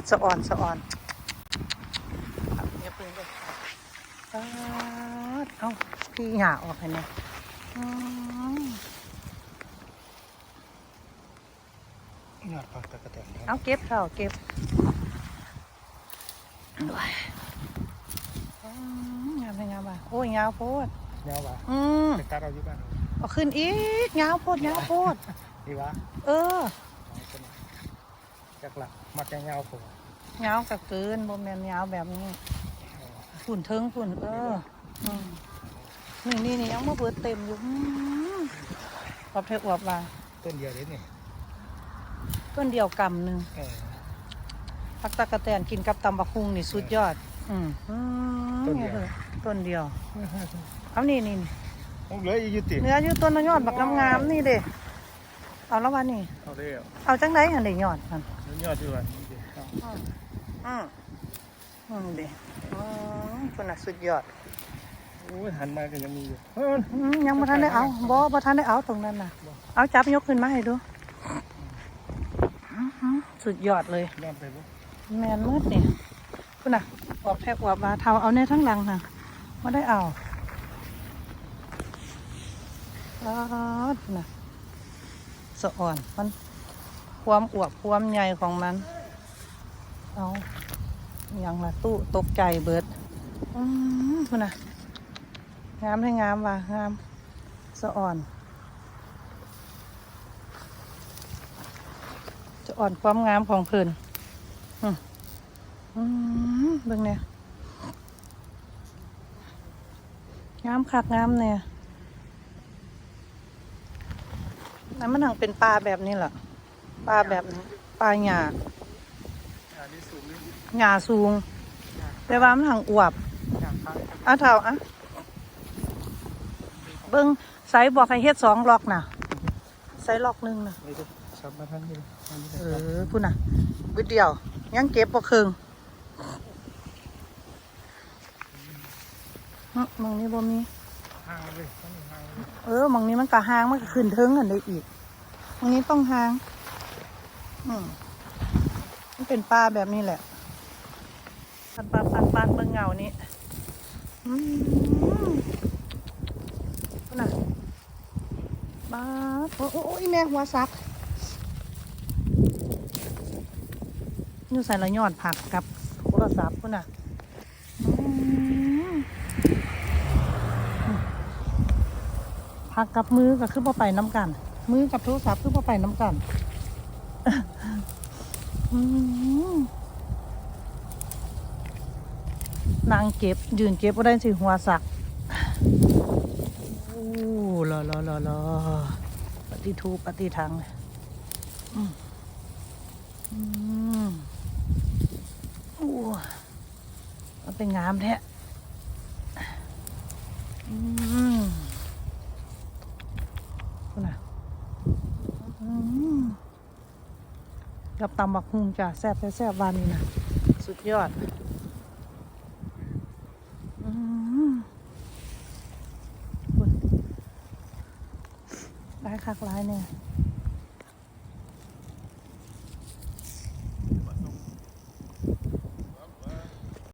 ดสะอ่อนสะอ่อนอย่าเพิ่งเลยป๊าดเอ้าพี่หยาออกให้เนี่ยอืมยอดผักตะกะแตนครับเอาเก็บเข้าเก็บด้วยอืมงามไปงามว่ะโอ้ยยาวโพดยาววะอืมไปตัดเอาอยู่บ้านเอาขึ้นอีกยาวโพดยาวโพดดีวะเออเอาคนน่ะ จักหลักมักยาวๆผมยาวกับเกินบ่แม่นยาวแบบนี้ฝุ่นเทิงฝุ่นเอออืมนี่นี่นี่ยังมาเบิดเต็มอยู่อืมออบเทอวบว่าต้นเดียวเลยนี่ต้นเดียวกำหนึ่งเออผักตะกะแตนกินกับตำบักคุงนี่สุดยอด อืมอืมต้นเดียวอาถอะต้นเดียวเอานี่นี่นี่ต้องเหลืออีกอยู่ติ เนื้ออยู่ต้นยอดบักงามๆนี่เด้ เอาแล้ววันนี่เอาเร็วเอาจังไดหันได้ยอดมันแล้วยอดดีกว่านี่ดิเอาอืมอืมอืมเด้อืมคนน่ะสุดยอดโอ้ยหันมาก็ยังมีอยู่เอออืมยังบ่ทันได้เอาบ่บ่ทันได้เอาตรงนั้นน่ะ เอาจับยกขึ้นมาให้ดูอื้อหือสุดยอดเลยยอดไปบ่แมนมืดนี่คุณน่ะออกแทกออกมาเทาเอาในทั้งหลังค่ะไม่ได้เอาอ๋อคุณน่ะ สะอ่อนมันความอวบความใหญ่ของมัน เอาอย่างละตู้ตกใจเบิดอืมคุณนะงามให้งามว่ะงามสะอ่อนจะอ่อนความงามของเพิ่นอืมเบิ่งเนี่ยงามคักงามเนี่ย นั่นมันหังเป็นปลาแบบนี้เหรอปลาแบบนี้ปลาหยาหยาสูง แต่ว่ามันหังอวบอะเท่าอะเบิ่งไซบอกให้เฮ็ดสองล็อกน่ะไซล็อกหนึ่งน่ะเออพุ่นน่ะวิดเดียว ยังเก็บบ่ครึ่งอื้องนี่บ่มีห่างเลย เออมองนี้มันก็หางมันก็ขึ้นเทิงกันได้อีกมองนี้ต้องหาง อืมมันเป็นปลาแบบนี้แหละปันปันปันปันเบิ่งเงานี้อืมน่ะปลาโอ้โอ้ยแม่หัวซักนี่ใส่ละยอดผักกับโทรศัพท์พุ่นน่ะอืม พักกับมือก็คือพอไปน้ำกัน มือกับโทรศัพท์คือพอไปน้ำกันนางเก็บ ยืนเก็บก็ได้สิหัวสักโอ้ลอลอลอลอปฏิทูปฏิทังอืมอืมโอ้มันเป็นงามแท้อืม คุณน่ะอืม กับตำบักฮุงจ้ะแซ่บแซ่บวานนี้นะสุดยอดอืมคุณได้คักร้ายเนี่ย